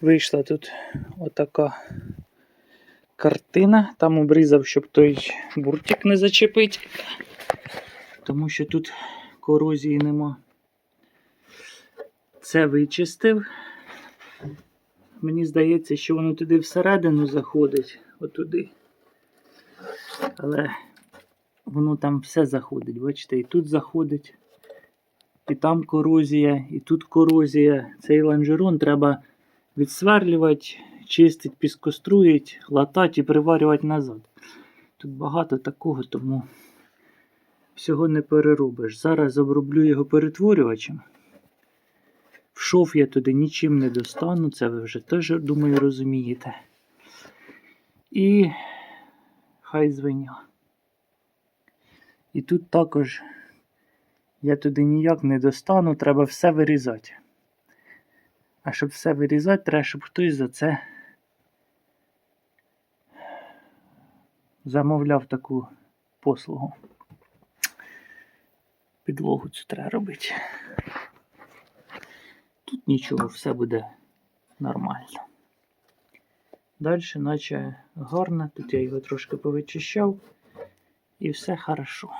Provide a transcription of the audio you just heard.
Вийшла тут отака картина. Там обрізав, щоб той буртик не зачепить. Тому що тут корозії нема. Це вичистив. Мені здається, що воно туди всередину заходить, отуди. Але воно там все заходить. Бачите, і тут заходить, і там корозія, і тут корозія. Цей лонжерон треба відсверлювати, чистити, піскоструїти, латати і приварювати назад. Тут багато такого, тому всього не переробиш. Зараз оброблю його перетворювачем. В шов я туди нічим не достану, це ви вже теж, думаю, розумієте. І хай звеня. І тут також я туди ніяк не достану, треба все вирізати. А щоб все вирізати, треба, щоб хтось за це замовляв таку послугу. Підлогу цю треба робити. Тут нічого, все буде нормально. Далі, наче гарно, тут я його трошки повичищав, і все хорошо.